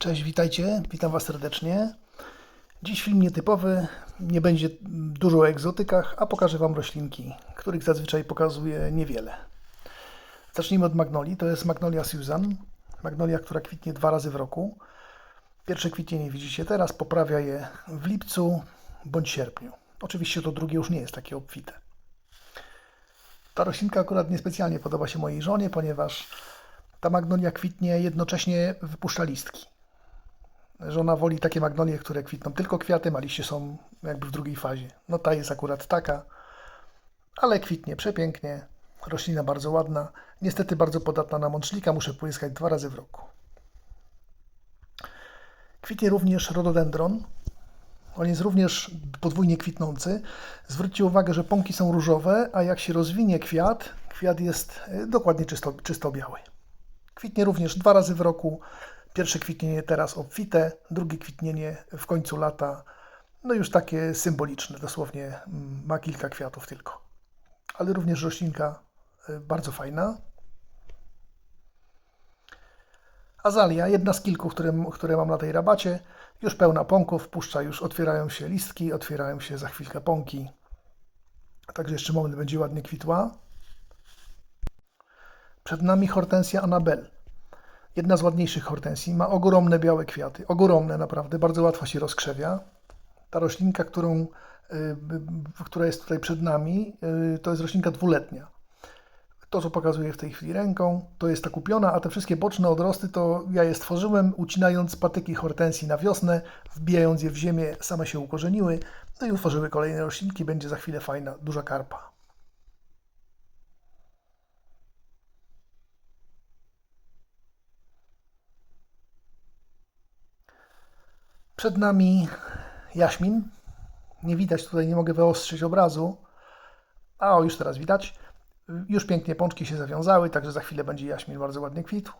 Cześć, witajcie, witam Was serdecznie. Dziś film nietypowy, nie będzie dużo o egzotykach, a pokażę Wam roślinki, których zazwyczaj pokazuję niewiele. Zacznijmy od magnolii, to jest Magnolia Susan, magnolia, która kwitnie dwa razy w roku. Pierwsze kwitnienie widzicie teraz, poprawia je w lipcu bądź sierpniu. Oczywiście to drugie już nie jest takie obfite. Ta roślinka akurat niespecjalnie podoba się mojej żonie, ponieważ ta magnolia kwitnie, jednocześnie wypuszcza listki. Żona woli takie magnolie, które kwitną tylko kwiatem, a liście są jakby w drugiej fazie. No ta jest akurat taka, ale kwitnie przepięknie. Roślina bardzo ładna. Niestety bardzo podatna na mączlika, muszę płyskać dwa razy w roku. Kwitnie również rododendron. On jest również podwójnie kwitnący. Zwróćcie uwagę, że pąki są różowe, a jak się rozwinie kwiat, kwiat jest e, dokładnie czysto, czysto biały. Kwitnie również dwa razy w roku. Pierwsze kwitnienie teraz obfite, drugie kwitnienie w końcu lata. No już takie symboliczne, dosłownie mm, ma kilka kwiatów tylko. Ale również roślinka y, bardzo fajna. Azalia, jedna z kilku, które, które mam na tej rabacie, już pełna pąków, puszcza już, otwierają się listki, otwierają się za chwilkę pąki. Także jeszcze moment będzie ładnie kwitła. Przed nami hortensja Anabel. Jedna z ładniejszych hortensji. Ma ogromne białe kwiaty. Ogromne naprawdę. Bardzo łatwo się rozkrzewia. Ta roślinka, którą, y, która jest tutaj przed nami, y, to jest roślinka dwuletnia. To, co pokazuję w tej chwili ręką, to jest ta kupiona, a te wszystkie boczne odrosty to ja je stworzyłem, ucinając patyki hortensji na wiosnę, wbijając je w ziemię, same się ukorzeniły, no i utworzyły kolejne roślinki. Będzie za chwilę fajna, duża karpa. Przed nami jaśmin. Nie widać tutaj, nie mogę wyostrzyć obrazu. A o, już teraz widać. Już pięknie pączki się zawiązały, także za chwilę będzie jaśmin bardzo ładnie kwitł.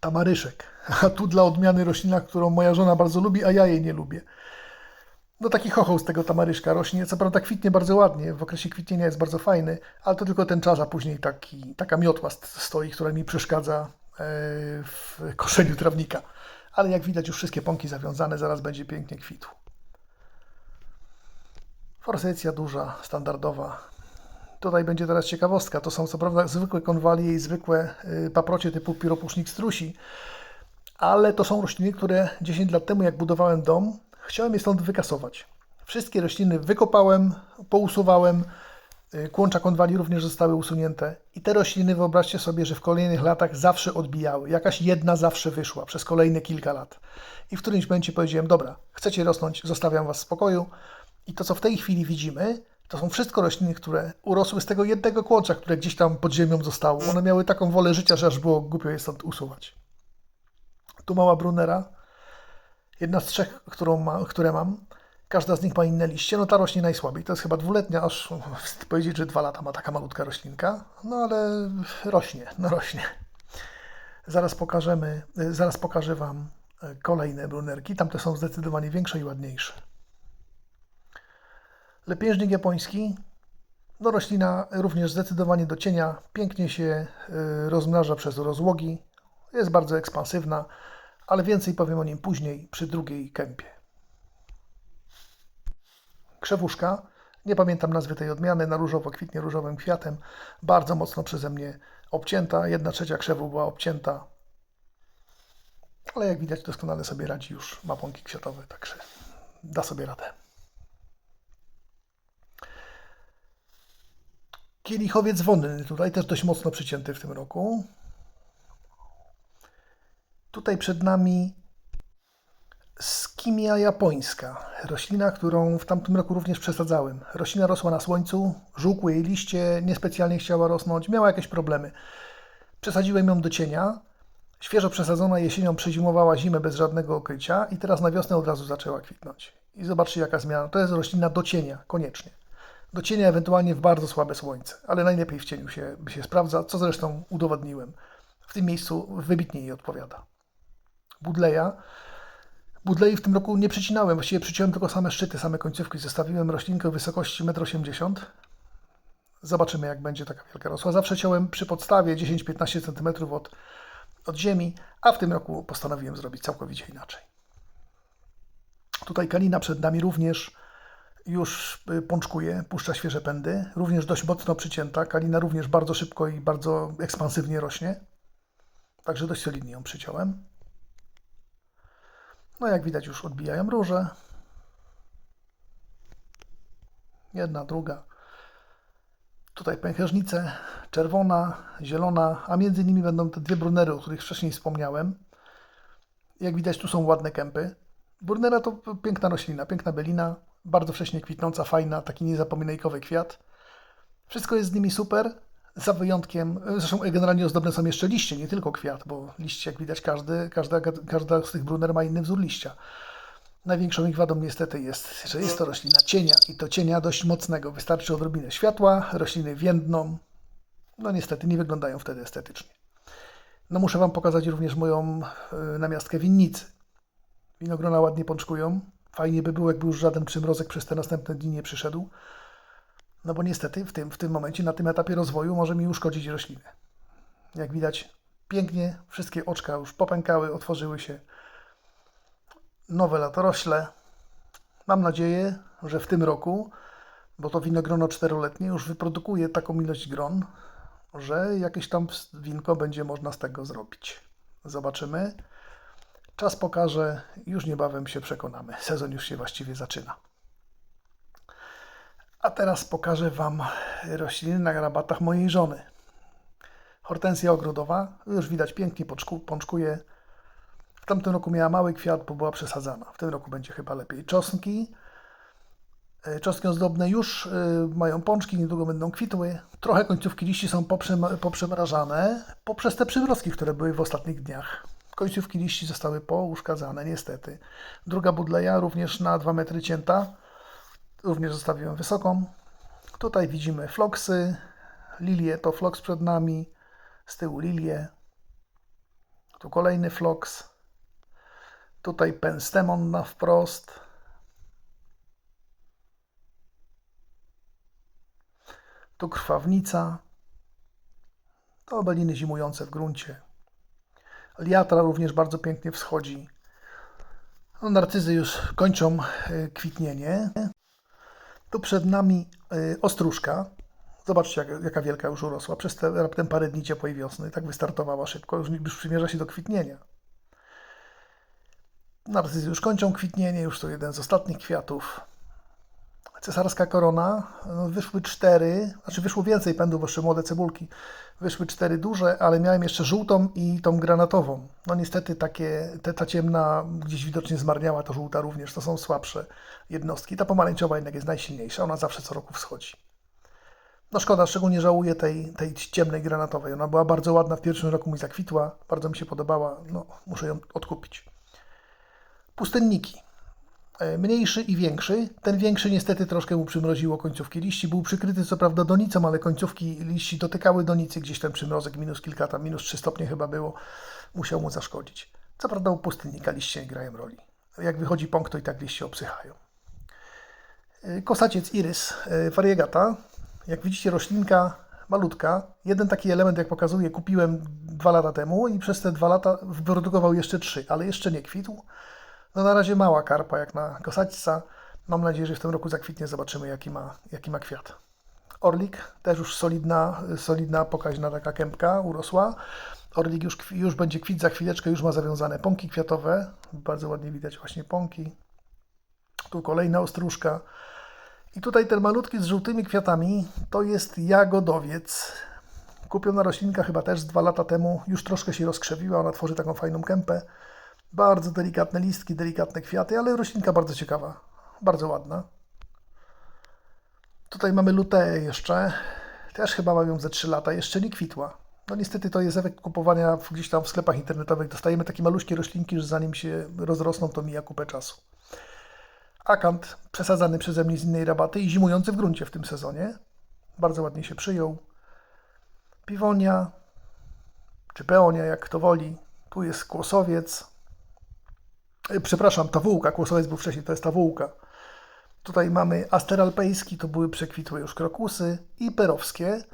Tamaryszek. A tu dla odmiany roślina, którą moja żona bardzo lubi, a ja jej nie lubię. No taki chochoł z tego tamaryszka rośnie. Co prawda kwitnie bardzo ładnie, w okresie kwitnienia jest bardzo fajny, ale to tylko ten czas, a później taki, taka miotła stoi, która mi przeszkadza e, w koszeniu trawnika ale jak widać już wszystkie pąki zawiązane, zaraz będzie pięknie kwitł. Forsycja duża, standardowa. Tutaj będzie teraz ciekawostka. To są co prawda zwykłe konwalie i zwykłe y, paprocie typu piropusznik strusi, ale to są rośliny, które 10 lat temu, jak budowałem dom, chciałem je stąd wykasować. Wszystkie rośliny wykopałem, pousuwałem, Kłącza konwali również zostały usunięte i te rośliny, wyobraźcie sobie, że w kolejnych latach zawsze odbijały. Jakaś jedna zawsze wyszła przez kolejne kilka lat. I w którymś momencie powiedziałem, dobra, chcecie rosnąć, zostawiam Was w spokoju. I to, co w tej chwili widzimy, to są wszystko rośliny, które urosły z tego jednego kłącza, które gdzieś tam pod ziemią zostało. One miały taką wolę życia, że aż było głupio je stąd usuwać. Tu mała brunera, jedna z trzech, którą ma, które mam. Każda z nich ma inne liście. No ta rośnie najsłabiej. To jest chyba dwuletnia, aż wstyd powiedzieć, że dwa lata ma taka malutka roślinka. No ale rośnie, no rośnie. Zaraz pokażemy, zaraz pokażę Wam kolejne brunerki. Tamte są zdecydowanie większe i ładniejsze. Lepiężnik japoński. No roślina również zdecydowanie do cienia. Pięknie się y, rozmnaża przez rozłogi. Jest bardzo ekspansywna, ale więcej powiem o nim później przy drugiej kępie krzewuszka. Nie pamiętam nazwy tej odmiany, na różowo kwitnie różowym kwiatem. Bardzo mocno przeze mnie obcięta. Jedna trzecia krzewu była obcięta. Ale jak widać doskonale sobie radzi już ma pąki kwiatowe, także da sobie radę. Kielichowiec wonny, tutaj też dość mocno przycięty w tym roku. Tutaj przed nami Skimia japońska. Roślina, którą w tamtym roku również przesadzałem. Roślina rosła na słońcu, żółkły jej liście, niespecjalnie chciała rosnąć, miała jakieś problemy. Przesadziłem ją do cienia. Świeżo przesadzona jesienią przezimowała zimę bez żadnego okrycia i teraz na wiosnę od razu zaczęła kwitnąć. I zobaczcie jaka zmiana. To jest roślina do cienia, koniecznie. Do cienia ewentualnie w bardzo słabe słońce, ale najlepiej w cieniu się, się sprawdza, co zresztą udowodniłem. W tym miejscu wybitnie jej odpowiada. Budleja Budlei w tym roku nie przycinałem, właściwie przyciąłem tylko same szczyty, same końcówki. Zostawiłem roślinkę wysokości 1,80 m. Zobaczymy, jak będzie taka wielka rosła. Zawsze ciąłem przy podstawie 10-15 cm od, od ziemi, a w tym roku postanowiłem zrobić całkowicie inaczej. Tutaj kalina przed nami również już y, pączkuje, puszcza świeże pędy, również dość mocno przycięta. Kalina również bardzo szybko i bardzo ekspansywnie rośnie. Także dość solidnie ją przyciąłem. No jak widać już odbijają róże. Jedna, druga. Tutaj pęcherznice, czerwona, zielona, a między nimi będą te dwie brunery, o których wcześniej wspomniałem. Jak widać, tu są ładne kępy. Brunera to piękna roślina, piękna bylina, bardzo wcześnie kwitnąca, fajna, taki niezapominajkowy kwiat. Wszystko jest z nimi super, za wyjątkiem, zresztą generalnie ozdobne są jeszcze liście, nie tylko kwiat, bo liście, jak widać, każdy, każda, każda z tych bruner ma inny wzór liścia. Największą ich wadą niestety jest, że jest to roślina cienia i to cienia dość mocnego. Wystarczy odrobinę światła, rośliny więdną. No niestety nie wyglądają wtedy estetycznie. No muszę Wam pokazać również moją y, namiastkę winnicy. Winogrona ładnie pączkują. Fajnie by było, jakby już żaden przymrozek przez te następne dni nie przyszedł. No bo niestety w tym, w tym momencie, na tym etapie rozwoju może mi uszkodzić rośliny. Jak widać, pięknie, wszystkie oczka już popękały, otworzyły się. Nowe latorośle. Mam nadzieję, że w tym roku, bo to winogrono czteroletnie już wyprodukuje taką ilość gron, że jakieś tam winko będzie można z tego zrobić. Zobaczymy. Czas pokaże, już niebawem się przekonamy. Sezon już się właściwie zaczyna. A teraz pokażę Wam rośliny na rabatach mojej żony. Hortensja ogrodowa, już widać pięknie pączku, pączkuje. W tamtym roku miała mały kwiat, bo była przesadzana. W tym roku będzie chyba lepiej. Czosnki, e, czosnki ozdobne już y, mają pączki, niedługo będą kwitły. Trochę końcówki liści są poprzem, poprzemrażane poprzez te przymrozki, które były w ostatnich dniach. Końcówki liści zostały pouszkadzane, niestety. Druga budleja również na 2 metry cięta. Również zostawiłem wysoką. Tutaj widzimy floksy. Lilie to floks przed nami. Z tyłu lilie. Tu kolejny floks. Tutaj penstemon na wprost. Tu krwawnica. To obeliny zimujące w gruncie. Liatra również bardzo pięknie wschodzi. No, narcyzy już kończą y, kwitnienie. Tu przed nami y, ostróżka. Zobaczcie, jak, jaka wielka już urosła. Przez te raptem parę dni ciepłej wiosny. Tak wystartowała szybko. Już, już przymierza się do kwitnienia. Narcyzy już kończą kwitnienie. Już to jeden z ostatnich kwiatów. Cesarska korona. No, wyszły cztery. Znaczy wyszło więcej pędów, bo jeszcze młode cebulki. Wyszły cztery duże, ale miałem jeszcze żółtą i tą granatową. No niestety takie, te, ta ciemna gdzieś widocznie zmarniała, to żółta również, to są słabsze jednostki. Ta pomarańczowa jednak jest najsilniejsza, ona zawsze co roku wschodzi. No szkoda, szczególnie żałuję tej, tej ciemnej granatowej. Ona była bardzo ładna, w pierwszym roku mi zakwitła, bardzo mi się podobała, no muszę ją odkupić. Pustenniki. E, mniejszy i większy. Ten większy niestety troszkę mu przymroziło końcówki liści. Był przykryty co prawda donicą, ale końcówki liści dotykały donicy. Gdzieś ten przymrozek minus kilka, tam minus 3 stopnie chyba było. Musiał mu zaszkodzić. Co prawda u pustynnika liście nie grają roli. Jak wychodzi pąk, to i tak liście obsychają. E, Kosaciec irys e, variegata. Jak widzicie roślinka malutka. Jeden taki element, jak pokazuję, kupiłem dwa lata temu i przez te dwa lata wyprodukował jeszcze trzy, ale jeszcze nie kwitł. No na razie mała karpa jak na kosaćca. Mam nadzieję, że w tym roku zakwitnie. Zobaczymy jaki ma, jaki ma kwiat. Orlik, też już solidna, solidna pokaźna taka kępka urosła. Orlik już, już będzie kwit za chwileczkę, już ma zawiązane pąki kwiatowe. Bardzo ładnie widać właśnie pąki. Tu kolejna ostróżka. I tutaj ten malutki z żółtymi kwiatami to jest jagodowiec. Kupiona roślinka chyba też dwa lata temu. Już troszkę się rozkrzewiła, ona tworzy taką fajną kępę. Bardzo delikatne listki, delikatne kwiaty, ale roślinka bardzo ciekawa, bardzo ładna. Tutaj mamy luteę jeszcze, też chyba mam ją ze 3 lata, jeszcze nie kwitła. No niestety to jest efekt kupowania gdzieś tam w sklepach internetowych. Dostajemy takie maluśkie roślinki, że zanim się rozrosną, to mija kupę czasu. Akant przesadzany przeze mnie z innej rabaty i zimujący w gruncie w tym sezonie. Bardzo ładnie się przyjął. Piwonia, czy peonia, jak kto woli. Tu jest kłosowiec, przepraszam, ta wółka, kłosowiec był wcześniej, to jest ta wółka. Tutaj mamy aster alpejski, to były przekwitłe już krokusy i perowskie.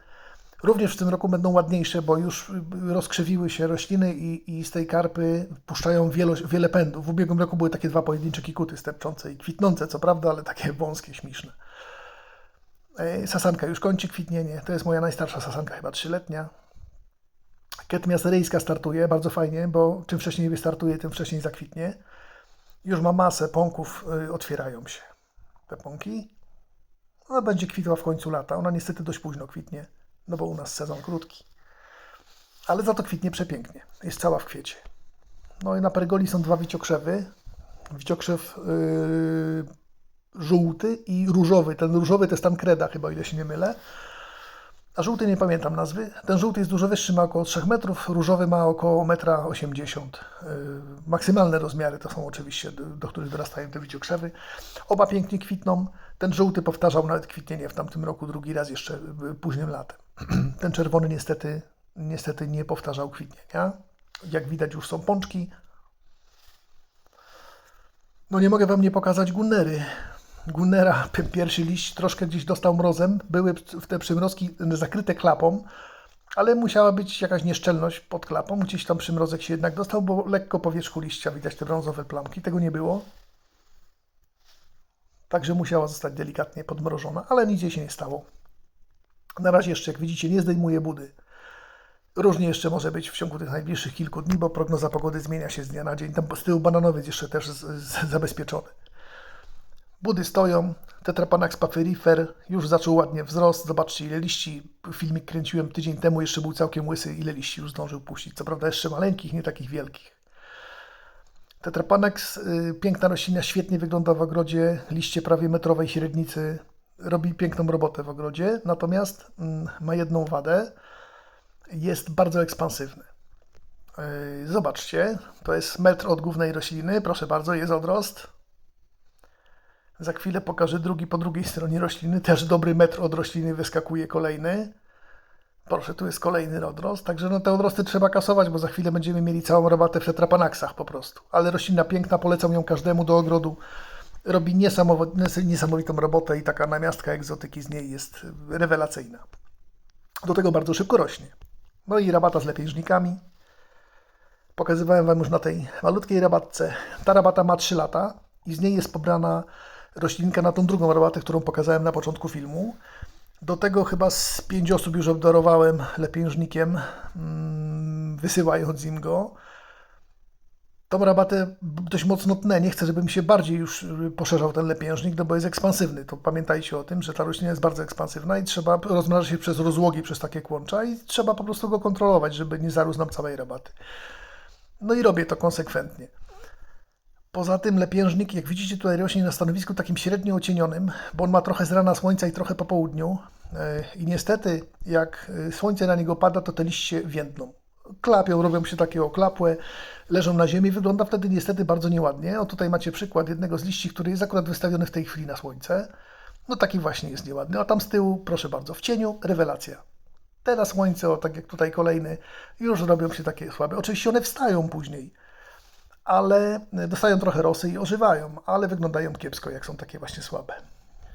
Również w tym roku będą ładniejsze, bo już y, rozkrzewiły się rośliny i, i z tej karpy puszczają wielo, wiele pędów. W ubiegłym roku były takie dwa pojedyncze kikuty stepczące i kwitnące, co prawda, ale takie wąskie, śmieszne. E, Sasanka już kończy kwitnienie. To jest moja najstarsza sasanka, chyba trzyletnia. Ketmia syryjska startuje, bardzo fajnie, bo czym wcześniej wystartuje, tym wcześniej zakwitnie. Już ma masę pąków, y, otwierają się te pąki. Ona będzie kwitła w końcu lata. Ona niestety dość późno kwitnie, no bo u nas sezon krótki. Ale za to kwitnie przepięknie. Jest cała w kwiecie. No i na pergoli są dwa wiciokrzewy. Wiciokrzew yy, żółty i różowy. Ten różowy to jest Tancreda chyba, ile się nie mylę. A żółty nie pamiętam nazwy. Ten żółty jest dużo wyższy, ma około 3 metrów, różowy ma około 1,80 m. Yy, Maksymalne rozmiary to są oczywiście, do, których dorastają te wiciokrzewy. Oba pięknie kwitną. Ten żółty powtarzał nawet kwitnienie w tamtym roku drugi raz jeszcze yy, późnym latem. Ten czerwony niestety, niestety nie powtarzał kwitnienia. Jak widać już są pączki. No nie mogę Wam nie pokazać Gunnery. Gunnera, pierwszy liść troszkę gdzieś dostał mrozem. Były w te przymrozki zakryte klapą, ale musiała być jakaś nieszczelność pod klapą. Gdzieś tam przymrozek się jednak dostał, bo lekko po wierzchu liścia widać te brązowe plamki. Tego nie było. Także musiała zostać delikatnie podmrożona, ale nigdzie się nie stało. Na razie jeszcze, jak widzicie, nie zdejmuje budy. Różnie jeszcze może być w ciągu tych najbliższych kilku dni, bo prognoza pogody zmienia się z dnia na dzień. Tam z tyłu bananowiec jeszcze też z, z, zabezpieczony. Budy stoją. Tetrapanax papyrifer już zaczął ładnie wzrost. Zobaczcie ile liści. Filmik kręciłem tydzień temu, jeszcze był całkiem łysy. Ile liści już zdążył puścić. Co prawda jeszcze maleńkich, nie takich wielkich. Tetrapanax, y, piękna roślina, świetnie wygląda w ogrodzie. Liście prawie metrowej średnicy. Robi piękną robotę w ogrodzie. Natomiast mm, ma jedną wadę. Jest bardzo ekspansywny. Yy, Zobaczcie, to jest metr od głównej rośliny. Proszę bardzo, jest odrost. Za chwilę pokażę drugi po drugiej stronie rośliny. Też dobry metr od rośliny wyskakuje kolejny. Proszę, tu jest kolejny odrost. Także no, te odrosty trzeba kasować, bo za chwilę będziemy mieli całą rabatę w tetrapanaksach po prostu. Ale roślina piękna, polecam ją każdemu do ogrodu. Robi niesamowitą robotę i taka namiastka egzotyki z niej jest rewelacyjna. Do tego bardzo szybko rośnie. No i rabata z lepiejżnikami. Pokazywałem Wam już na tej malutkiej rabatce. Ta rabata ma 3 lata i z niej jest pobrana roślinka na tą drugą rabatę, którą pokazałem na początku filmu. Do tego chyba z 5 osób już obdarowałem lepiężnikiem, mm, wysyłając im go. Tą rabatę dość mocno tnę. Nie chcę, żeby mi się bardziej już y, poszerzał ten lepiężnik, no bo jest ekspansywny. To pamiętajcie o tym, że ta roślina jest bardzo ekspansywna i trzeba rozmnażać się przez rozłogi, przez takie kłącza i trzeba po prostu go kontrolować, żeby nie zarósł nam całej rabaty. No i robię to konsekwentnie. Poza tym lepiężnik, jak widzicie tutaj rośnie na stanowisku takim średnio ocienionym, bo on ma trochę z rana słońca i trochę po południu. E, I niestety, jak e, słońce na niego pada, to te liście więdną. Klapią, robią się takie oklapłe, leżą na ziemi. Wygląda wtedy niestety bardzo nieładnie. O tutaj macie przykład jednego z liści, który jest akurat wystawiony w tej chwili na słońce. No taki właśnie jest nieładny. A tam z tyłu, proszę bardzo, w cieniu, rewelacja. Teraz słońce, o tak jak tutaj kolejny, już robią się takie słabe. Oczywiście one wstają później ale dostają trochę rosy i ożywają, ale wyglądają kiepsko, jak są takie właśnie słabe.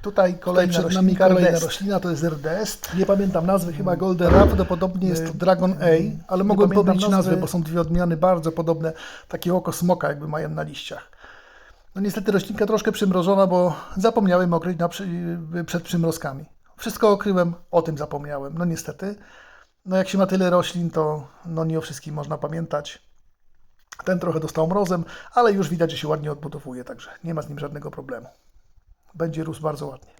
Tutaj kolejna przed nami roślinka, kolejna Rdest. roślina, to jest Rdest. Nie pamiętam nazwy, chyba Golden Prawdopodobnie jest to Dragon A, ale mogłem pomylić nazwy, nazwy. bo są dwie odmiany bardzo podobne, takie oko smoka jakby mają na liściach. No niestety roślinka troszkę przymrożona, bo zapomniałem okryć na przy, przed przymrozkami. Wszystko okryłem, o tym zapomniałem, no niestety. No jak się ma tyle roślin, to no nie o wszystkim można pamiętać. Ten trochę dostał mrozem, ale już widać, że się ładnie odbudowuje, także nie ma z nim żadnego problemu. Będzie rósł bardzo ładnie.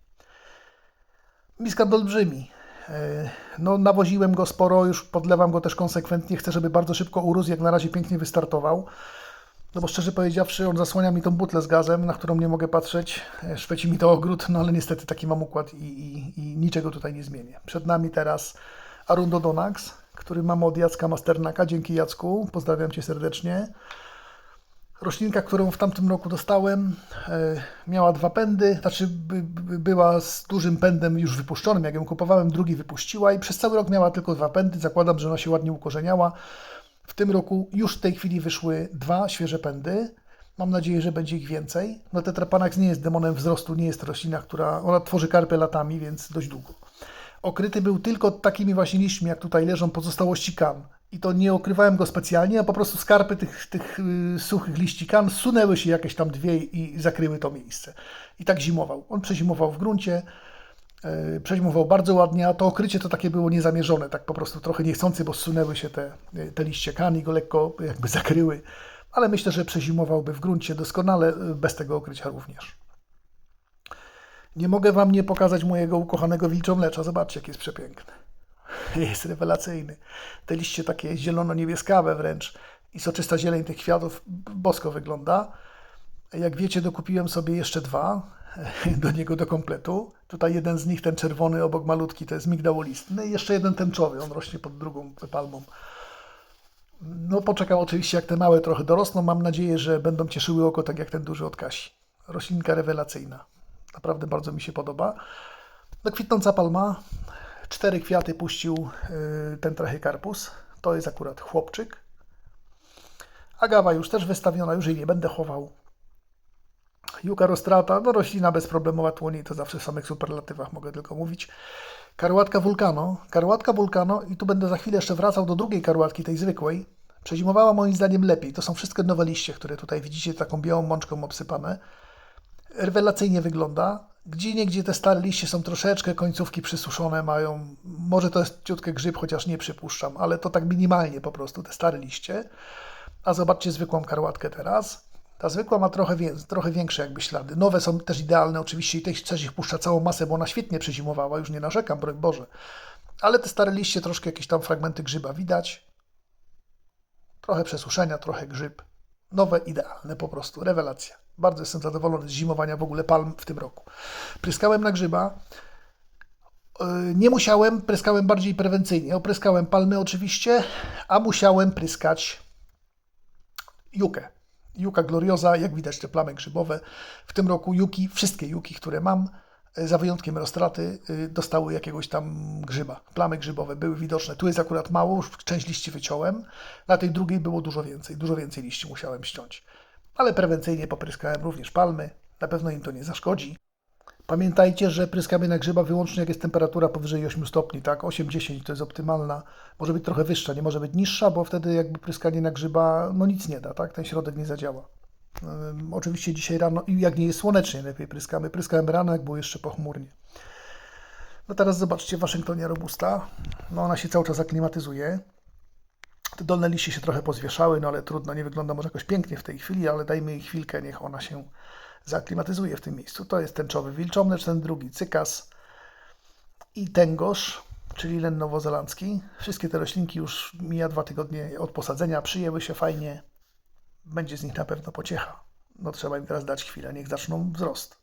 Miskant olbrzymi. E, No, nawoziłem go sporo, już podlewam go też konsekwentnie. Chcę, żeby bardzo szybko urósł, jak na razie pięknie wystartował. No bo szczerze powiedziawszy, on zasłania mi tą butlę z gazem, na którą nie mogę patrzeć. E, Szpeci mi to ogród, no ale niestety taki mam układ i, i, i niczego tutaj nie zmienię. Przed nami teraz Arundodonax, który mamy od Jacka Masternaka. Dzięki Jacku, pozdrawiam Cię serdecznie. Roślinka, którą w tamtym roku dostałem, e, miała dwa pędy, znaczy by, by, była z dużym pędem już wypuszczonym. Jak ją kupowałem, drugi wypuściła i przez cały rok miała tylko dwa pędy. Zakładam, że ona się ładnie ukorzeniała. W tym roku już w tej chwili wyszły dwa świeże pędy. Mam nadzieję, że będzie ich więcej. No Tetrapanax nie jest demonem wzrostu, nie jest roślina, która... Ona tworzy karpę latami, więc dość długo. Okryty był tylko takimi właśnie liśćmi, jak tutaj leżą pozostałości kan. I to nie okrywałem go specjalnie, a po prostu skarpy tych, tych y, suchych liści kan sunęły się jakieś tam dwie i zakryły to miejsce. I tak zimował. On przezimował w gruncie, y, przezimował bardzo ładnie, a to okrycie to takie było niezamierzone, tak po prostu trochę niechcący, bo zsunęły się te, y, te liście kan i go lekko jakby zakryły. Ale myślę, że przezimowałby w gruncie doskonale, bez tego okrycia również. Nie mogę Wam nie pokazać mojego ukochanego wilczomlecza. Zobaczcie, jak jest przepiękny. Jest rewelacyjny. Te liście takie zielono-niebieskawe wręcz i soczysta zieleń tych kwiatów bosko wygląda. Jak wiecie, dokupiłem sobie jeszcze dwa do niego do kompletu. Tutaj jeden z nich, ten czerwony obok malutki, to jest migdałolistny i jeszcze jeden tęczowy, on rośnie pod drugą palmą. No poczekam oczywiście, jak te małe trochę dorosną. Mam nadzieję, że będą cieszyły oko tak jak ten duży od Kasi. Roślinka rewelacyjna. Naprawdę bardzo mi się podoba. No kwitnąca palma. Cztery kwiaty puścił yy, ten trachycarpus. To jest akurat chłopczyk. Agawa już też wystawiona, już jej nie będę chował. Juka rostrata, no roślina bezproblemowa tłonie, to zawsze w samych superlatywach mogę tylko mówić. Karłatka wulkano, karłatka wulkano i tu będę za chwilę jeszcze wracał do drugiej karłatki, tej zwykłej. Przezimowała moim zdaniem lepiej. To są wszystkie nowe liście, które tutaj widzicie, taką białą mączką obsypane. Rewelacyjnie wygląda. Gdzie niegdzie te stare liście są troszeczkę końcówki przysuszone, mają, może to jest ciutkę grzyb, chociaż nie przypuszczam, ale to tak minimalnie po prostu, te stare liście. A zobaczcie zwykłą karłatkę teraz. Ta zwykła ma trochę, trochę większe jakby ślady. Nowe są też idealne oczywiście i też, też ich puszcza całą masę, bo ona świetnie przezimowała, już nie narzekam, broń Boże. Ale te stare liście, troszkę jakieś tam fragmenty grzyba widać. Trochę przesuszenia, trochę grzyb. Nowe, idealne po prostu, rewelacja. Bardzo jestem zadowolony z zimowania w ogóle palm w tym roku. Pryskałem na grzyba. Yy, Nie musiałem, pryskałem bardziej prewencyjnie. Opryskałem palmy oczywiście, a musiałem pryskać jukę. Juka gloriosa, jak widać te plamy grzybowe. W tym roku juki, wszystkie juki, które mam, e, za wyjątkiem rostraty, y, dostały jakiegoś tam grzyba. Plamy grzybowe były widoczne. Tu jest akurat mało, już część liści wyciąłem. Na tej drugiej było dużo więcej. Dużo więcej liści musiałem ściąć. Ale prewencyjnie popryskałem również palmy. Na pewno im to nie zaszkodzi. Pamiętajcie, że pryskamy na grzyba wyłącznie jak jest temperatura powyżej 8 stopni, tak? 8-10 to jest optymalna. Może być trochę wyższa, nie może być niższa, bo wtedy jakby pryskanie na grzyba no nic nie da, tak? Ten środek nie zadziała. Ym, oczywiście dzisiaj rano, i jak nie jest słonecznie, lepiej pryskamy. Pryskałem rano, jak było jeszcze pochmurnie. No teraz zobaczcie Waszyngtonia robusta. No ona się cały czas aklimatyzuje. Te dolne liście się trochę pozwieszały, no ale trudno, nie wygląda może jakoś pięknie w tej chwili, ale dajmy jej chwilkę, niech ona się zaaklimatyzuje w tym miejscu. To jest tęczowy wilczomlecz, ten drugi cykas i tęgosz, czyli len nowozelandzki. Wszystkie te roślinki już mija dwa tygodnie od posadzenia, przyjęły się fajnie. Będzie z nich na pewno pociecha. No trzeba im teraz dać chwilę, niech zaczną wzrost.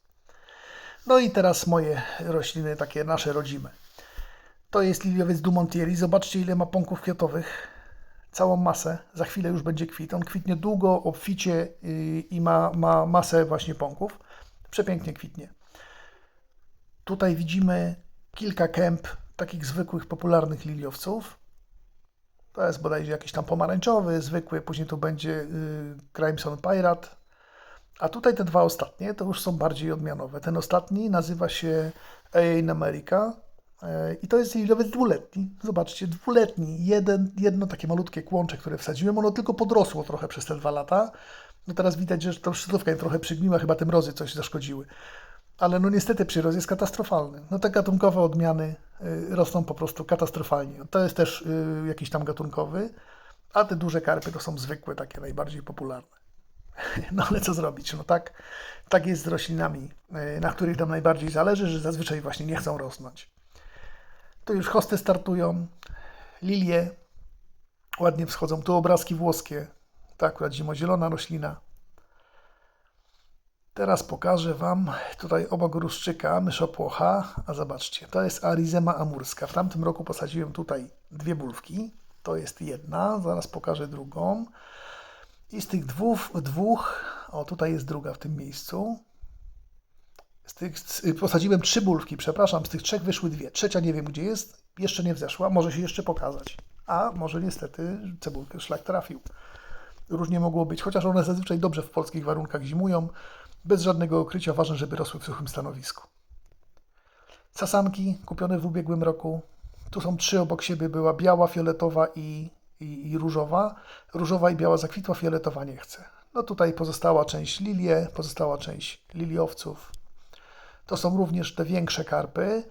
No i teraz moje rośliny, takie nasze rodzime. To jest liliowiec Dumontieri. Zobaczcie, ile ma pąków kwiatowych. Całą masę. Za chwilę już będzie kwit. On kwitnie długo, obficie yy, i ma, ma masę właśnie pąków. Przepięknie kwitnie. Tutaj widzimy kilka kęp takich zwykłych, popularnych liliowców. To jest bodajże jakiś tam pomarańczowy, zwykły, później tu będzie yy, Crimson Pirate. A tutaj te dwa ostatnie to już są bardziej odmianowe. Ten ostatni nazywa się A America i to jest liliowiec dwuletni. Zobaczcie, dwuletni. Jeden, jedno takie malutkie kłącze, które wsadziłem, ono tylko podrosło trochę przez te dwa lata. No teraz widać, że to szczytówka im trochę przygniła, chyba te mrozy coś zaszkodziły. Ale no niestety przyrost jest katastrofalny. No te gatunkowe odmiany y, rosną po prostu katastrofalnie. To jest też y, jakiś tam gatunkowy, a te duże karpy to są zwykłe, takie najbardziej popularne. No ale co zrobić? No tak, tak jest z roślinami, na których nam najbardziej zależy, że zazwyczaj właśnie nie chcą rosnąć. Tu już hosty startują, lilie ładnie wschodzą, tu obrazki włoskie, to akurat zimozielona roślina. Teraz pokażę Wam tutaj obok ruszczyka myszopłocha, a zobaczcie, to jest Arizema amurska. W tamtym roku posadziłem tutaj dwie bulwki, to jest jedna, zaraz pokażę drugą. I z tych dwóch, dwóch o tutaj jest druga w tym miejscu. Z tych, z, posadziłem trzy bulwki, przepraszam, z tych trzech wyszły dwie. Trzecia nie wiem gdzie jest, jeszcze nie wzeszła, może się jeszcze pokazać. A może niestety cebulkę szlak trafił. Różnie mogło być, chociaż one zazwyczaj dobrze w polskich warunkach zimują, bez żadnego okrycia, ważne, żeby rosły w suchym stanowisku. Sasanki kupione w ubiegłym roku. Tu są trzy obok siebie. Była biała, fioletowa i, i, i różowa. Różowa i biała zakwitła, fioletowa nie chce. No tutaj pozostała część lilie, pozostała część liliowców. To są również te większe karpy.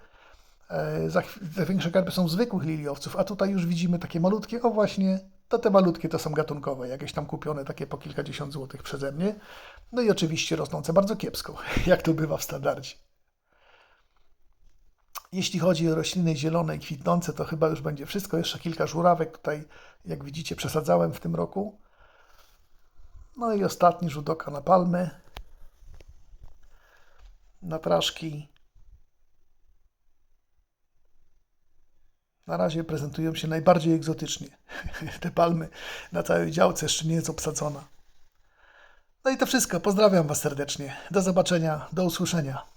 E, Te większe karpy są zwykłych liliowców, a tutaj już widzimy takie malutkie. O właśnie, to te malutkie to są gatunkowe, jakieś tam kupione takie po kilkadziesiąt złotych przeze mnie. No i oczywiście rosnące bardzo kiepsko, jak to bywa w standardzie. Jeśli chodzi o rośliny zielone i kwitnące, to chyba już będzie wszystko. Jeszcze kilka żurawek tutaj, jak widzicie, przesadzałem w tym roku. No i ostatni rzut oka na palmy, na traszki. Na razie prezentują się najbardziej egzotycznie. Te palmy na całej działce jeszcze nie jest obsadzona. No i to wszystko. Pozdrawiam Was serdecznie. Do zobaczenia, do usłyszenia.